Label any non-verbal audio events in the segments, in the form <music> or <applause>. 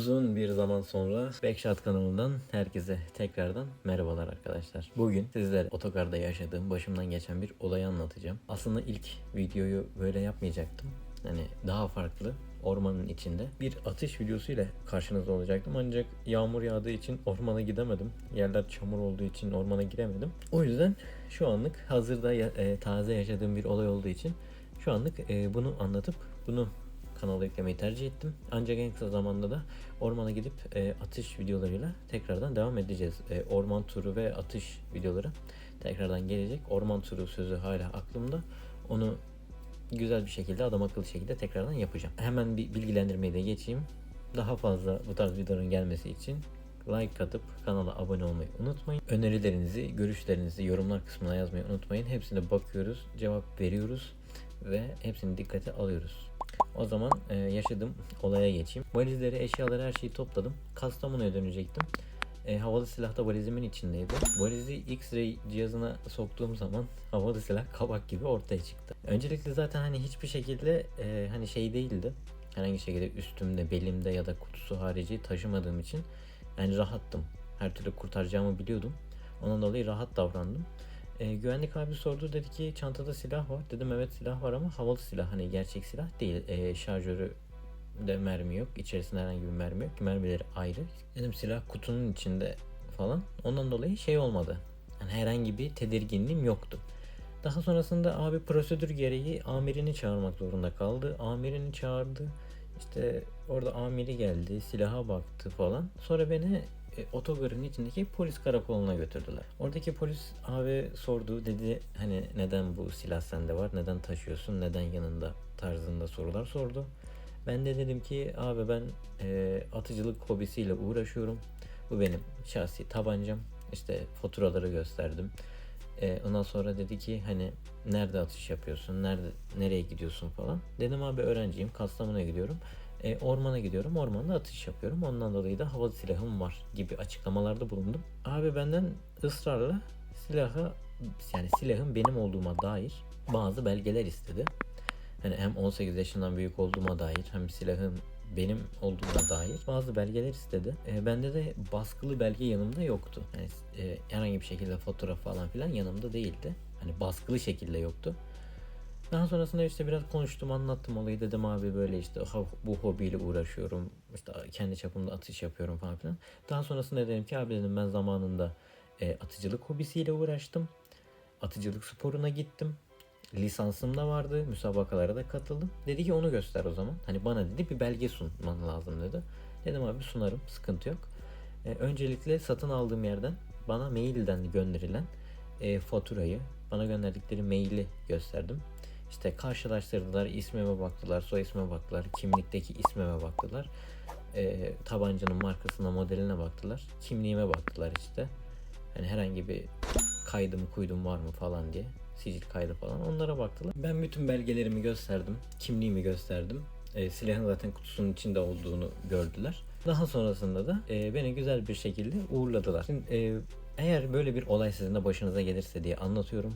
sonra Backshot kanalından herkese tekrardan merhabalar arkadaşlar. Bugün sizlere otogarda yaşadığım başımdan geçen bir olayı anlatacağım. Aslında ilk videoyu böyle yapmayacaktım. Hani daha farklı ormanın içinde bir atış videosuyla karşınızda olacaktım. Ancak yağmur yağdığı için ormana gidemedim. Yerler çamur olduğu için ormana giremedim. O yüzden şu anlık hazırda ya- e, taze yaşadığım bir olay olduğu için şu anlık e, bunu anlatıp bunu kanala yüklemeyi tercih ettim. Ancak en kısa zamanda da ormana gidip e, atış videolarıyla tekrardan devam edeceğiz. E, orman turu ve atış videoları tekrardan gelecek. Orman turu sözü hala aklımda. Onu güzel bir şekilde adam akıllı şekilde tekrardan yapacağım. Hemen bir bilgilendirmeyi de geçeyim. Daha fazla bu tarz videoların gelmesi için like atıp kanala abone olmayı unutmayın. Önerilerinizi, görüşlerinizi yorumlar kısmına yazmayı unutmayın. Hepsine bakıyoruz, cevap veriyoruz ve hepsini dikkate alıyoruz. O zaman e, yaşadığım olaya geçeyim. Valizleri, eşyaları, her şeyi topladım. Kastamonu'ya dönecektim. E, havalı silah da valizimin içindeydi. Valizi X-ray cihazına soktuğum zaman havalı silah kabak gibi ortaya çıktı. Öncelikle zaten hani hiçbir şekilde e, hani şey değildi. Herhangi şekilde üstümde, belimde ya da kutusu harici taşımadığım için yani rahattım. Her türlü kurtaracağımı biliyordum. Ondan dolayı rahat davrandım. E, güvenlik abi sordu dedi ki çantada silah var. Dedim evet silah var ama havalı silah hani gerçek silah değil. E, şarjörü de mermi yok. İçerisinde herhangi bir mermi yok. Mermileri ayrı. Dedim silah kutunun içinde falan. Ondan dolayı şey olmadı. Yani herhangi bir tedirginliğim yoktu. Daha sonrasında abi prosedür gereği amirini çağırmak zorunda kaldı. Amirini çağırdı. İşte orada amiri geldi, silaha baktı falan. Sonra beni e, otogarın içindeki polis karakoluna götürdüler. Oradaki polis abi sordu dedi hani neden bu silah sende var, neden taşıyorsun, neden yanında tarzında sorular sordu. Ben de dedim ki abi ben e, atıcılık hobisiyle uğraşıyorum. Bu benim şahsi tabancam. İşte faturaları gösterdim. E, ondan sonra dedi ki hani nerede atış yapıyorsun, nerede nereye gidiyorsun falan. Dedim abi öğrenciyim, Kastamonu'ya gidiyorum. E, ormana gidiyorum, ormanda atış yapıyorum. Ondan dolayı da hava silahım var gibi açıklamalarda bulundum. Abi benden ısrarla silahı yani silahın benim olduğuma dair bazı belgeler istedi. Hani hem 18 yaşından büyük olduğuma dair hem silahın benim olduğuna dair bazı belgeler istedi. E, bende de baskılı belge yanımda yoktu. Yani e, herhangi bir şekilde fotoğraf falan filan yanımda değildi. Hani baskılı şekilde yoktu. Daha sonrasında işte biraz konuştum anlattım olayı dedim abi böyle işte bu hobiyle uğraşıyorum işte kendi çapımda atış yapıyorum falan filan. Daha sonrasında dedim ki abi dedim ben zamanında e, atıcılık hobisiyle uğraştım. Atıcılık sporuna gittim. Lisansım da vardı. Müsabakalara da katıldım. Dedi ki onu göster o zaman. Hani bana dedi bir belge sunman lazım dedi. Dedim abi sunarım. Sıkıntı yok. E, öncelikle satın aldığım yerden bana mailden gönderilen e, faturayı, bana gönderdikleri maili gösterdim. İşte karşılaştırdılar, ismime baktılar, soy ismime baktılar, kimlikteki ismime baktılar. E, tabancanın markasına, modeline baktılar. Kimliğime baktılar işte. Hani herhangi bir kaydım kuydum var mı falan diye. Sicil kaydı falan onlara baktılar. Ben bütün belgelerimi gösterdim. Kimliğimi gösterdim. E, silahın zaten kutusunun içinde olduğunu gördüler. Daha sonrasında da e, beni güzel bir şekilde uğurladılar. Şimdi, e, eğer böyle bir olay sizin de başınıza gelirse diye anlatıyorum.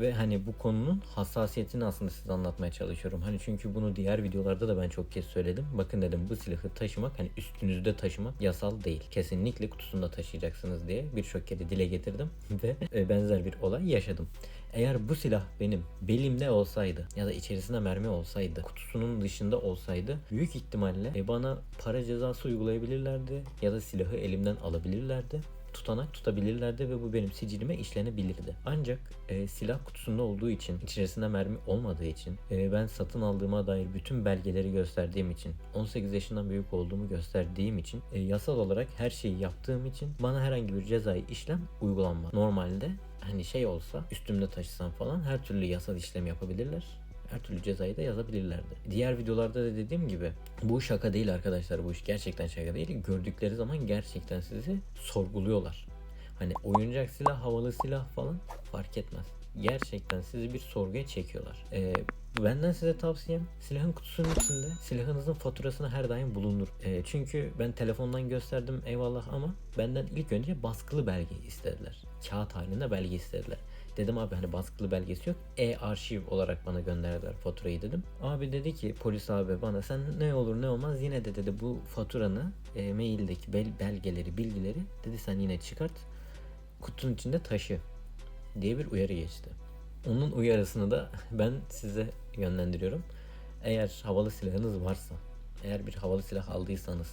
Ve hani bu konunun hassasiyetini aslında size anlatmaya çalışıyorum. Hani çünkü bunu diğer videolarda da ben çok kez söyledim. Bakın dedim bu silahı taşımak hani üstünüzde taşımak yasal değil. Kesinlikle kutusunda taşıyacaksınız diye birçok kere dile getirdim <laughs> ve e, benzer bir olay yaşadım. Eğer bu silah benim belimde olsaydı ya da içerisinde mermi olsaydı, kutusunun dışında olsaydı büyük ihtimalle e, bana para cezası uygulayabilirlerdi ya da silahı elimden alabilirlerdi tutanak tutabilirlerdi ve bu benim sicilime işlenebilirdi. Ancak e, silah kutusunda olduğu için, içerisinde mermi olmadığı için, e, ben satın aldığıma dair bütün belgeleri gösterdiğim için, 18 yaşından büyük olduğumu gösterdiğim için, e, yasal olarak her şeyi yaptığım için bana herhangi bir cezai işlem uygulanmaz. Normalde hani şey olsa üstümde taşısam falan her türlü yasal işlem yapabilirler her türlü cezayı da yazabilirlerdi. Diğer videolarda da dediğim gibi bu şaka değil arkadaşlar bu iş gerçekten şaka değil. Gördükleri zaman gerçekten sizi sorguluyorlar. Hani oyuncak silah, havalı silah falan fark etmez. Gerçekten sizi bir sorguya çekiyorlar. Ee, Benden size tavsiyem silahın kutusunun içinde silahınızın faturasını her daim bulundur. E, çünkü ben telefondan gösterdim eyvallah ama benden ilk önce baskılı belge istediler. Kağıt halinde belge istediler. Dedim abi hani baskılı belgesi yok. E-arşiv olarak bana gönderdiler faturayı dedim. Abi dedi ki polis abi bana sen ne olur ne olmaz yine de dedi bu faturanı e, maildeki bel- belgeleri bilgileri dedi sen yine çıkart kutunun içinde taşı diye bir uyarı geçti. Onun uyarısını da <laughs> ben size yönlendiriyorum. Eğer havalı silahınız varsa, eğer bir havalı silah aldıysanız,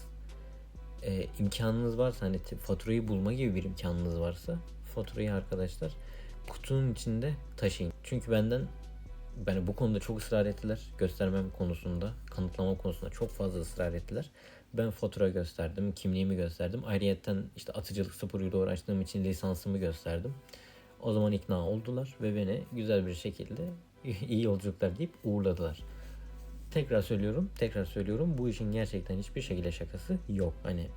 e, imkanınız varsa hani faturayı bulma gibi bir imkanınız varsa faturayı arkadaşlar kutunun içinde taşıyın. Çünkü benden yani bu konuda çok ısrar ettiler. Göstermem konusunda, kanıtlama konusunda çok fazla ısrar ettiler. Ben fatura gösterdim, kimliğimi gösterdim. Ayrıyeten işte atıcılık sporuyla uğraştığım için lisansımı gösterdim. O zaman ikna oldular ve beni güzel bir şekilde <laughs> iyi yolculuklar deyip uğurladılar. Tekrar söylüyorum, tekrar söylüyorum. Bu işin gerçekten hiçbir şekilde şakası yok. Hani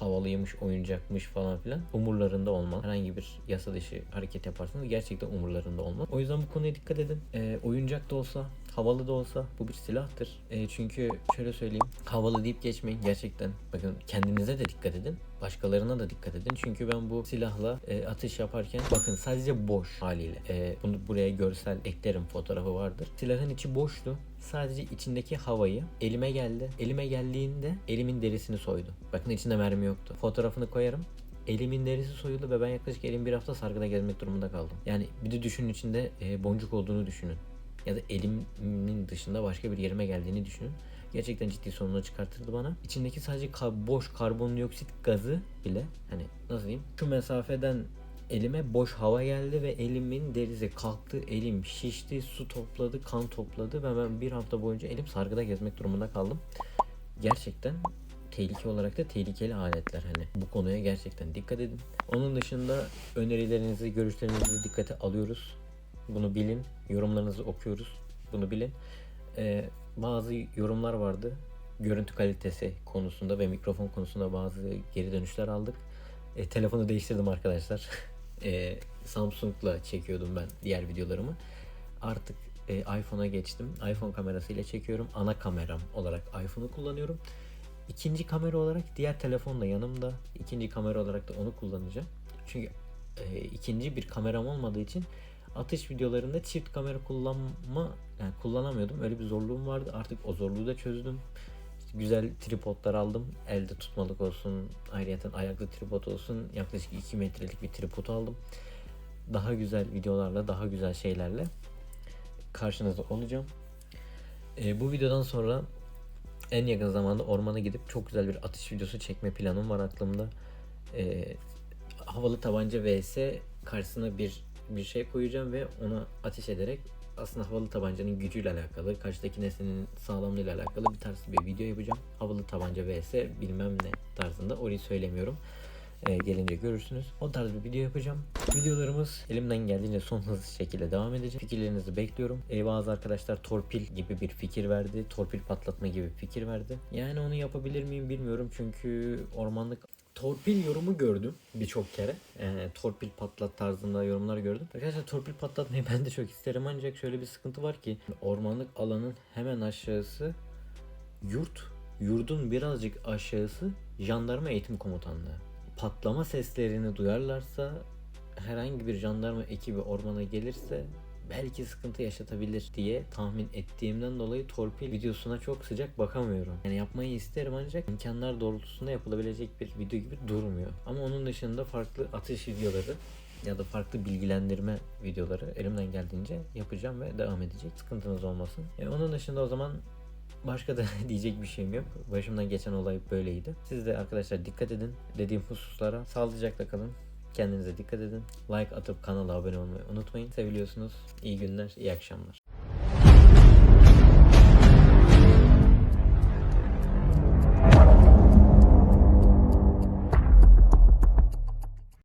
havalıymış, oyuncakmış falan filan umurlarında olmaz. Herhangi bir yasa dışı hareket yaparsanız gerçekten umurlarında olmaz. O yüzden bu konuya dikkat edin. Ee, oyuncak da olsa, havalı da olsa bu bir silahtır. Ee, çünkü şöyle söyleyeyim, havalı deyip geçmeyin. Gerçekten bakın kendinize de dikkat edin. Başkalarına da dikkat edin. Çünkü ben bu silahla e, atış yaparken bakın sadece boş haliyle. E, bunu buraya görsel eklerim fotoğrafı vardır. Silahın içi boştu. Sadece içindeki havayı elime geldi. Elime geldiğinde elimin derisini soydu. Bakın içinde mermi yoktu. Fotoğrafını koyarım. Elimin derisi soyuldu ve ben yaklaşık elim bir hafta sargıda gezmek durumunda kaldım. Yani bir de düşünün içinde e, boncuk olduğunu düşünün. Ya da elimin dışında başka bir yerime geldiğini düşünün. Gerçekten ciddi sorunlar çıkartırdı bana. İçindeki sadece ka- boş karbondioksit gazı bile hani nasıl diyeyim şu mesafeden elime boş hava geldi ve elimin derisi kalktı. Elim şişti, su topladı, kan topladı ve ben bir hafta boyunca elim sargıda gezmek durumunda kaldım. Gerçekten tehlike olarak da tehlikeli aletler hani bu konuya gerçekten dikkat edin. Onun dışında önerilerinizi, görüşlerinizi dikkate alıyoruz. Bunu bilin. Yorumlarınızı okuyoruz. Bunu bilin. Ee, bazı yorumlar vardı. Görüntü kalitesi konusunda ve mikrofon konusunda bazı geri dönüşler aldık. E, telefonu değiştirdim arkadaşlar. <laughs> E, Samsung'la çekiyordum ben diğer videolarımı. Artık e, iPhone'a geçtim. iPhone kamerasıyla çekiyorum. Ana kameram olarak iPhone'u kullanıyorum. İkinci kamera olarak diğer telefon da yanımda. İkinci kamera olarak da onu kullanacağım. Çünkü e, ikinci bir kameram olmadığı için atış videolarında çift kamera kullanma yani kullanamıyordum. Öyle bir zorluğum vardı. Artık o zorluğu da çözdüm. Güzel tripodlar aldım. Elde tutmalık olsun. Ayrıyeten ayaklı tripod olsun. Yaklaşık 2 metrelik bir tripod aldım. Daha güzel videolarla, daha güzel şeylerle karşınızda olacağım. E, bu videodan sonra en yakın zamanda ormana gidip çok güzel bir atış videosu çekme planım var aklımda. E, havalı tabanca vs karşısına bir bir şey koyacağım ve ona ateş ederek aslında havalı tabancanın gücüyle alakalı, karşıdaki nesnenin sağlamlığıyla alakalı bir tarz bir video yapacağım. Havalı tabanca vs bilmem ne tarzında. Orayı söylemiyorum. Ee, gelince görürsünüz. O tarz bir video yapacağım. Videolarımız elimden geldiğince son hızlı şekilde devam edecek. Fikirlerinizi bekliyorum. Ee, bazı arkadaşlar torpil gibi bir fikir verdi. Torpil patlatma gibi fikir verdi. Yani onu yapabilir miyim bilmiyorum. Çünkü ormanlık torpil yorumu gördüm birçok kere. Ee, torpil patlat tarzında yorumlar gördüm. Arkadaşlar torpil patlatmayı <laughs> ben de çok isterim ancak şöyle bir sıkıntı var ki ormanlık alanın hemen aşağısı yurt. Yurdun birazcık aşağısı jandarma eğitim komutanlığı. Patlama seslerini duyarlarsa herhangi bir jandarma ekibi ormana gelirse belki sıkıntı yaşatabilir diye tahmin ettiğimden dolayı torpil videosuna çok sıcak bakamıyorum. Yani yapmayı isterim ancak imkanlar doğrultusunda yapılabilecek bir video gibi durmuyor. Ama onun dışında farklı atış videoları ya da farklı bilgilendirme videoları elimden geldiğince yapacağım ve devam edecek. Sıkıntınız olmasın. E, onun dışında o zaman Başka da <laughs> diyecek bir şeyim yok. Başımdan geçen olay böyleydi. Siz de arkadaşlar dikkat edin. Dediğim hususlara sağlıcakla kalın. Kendinize dikkat edin. Like atıp kanala abone olmayı unutmayın. Seviliyorsunuz. İyi günler, iyi akşamlar.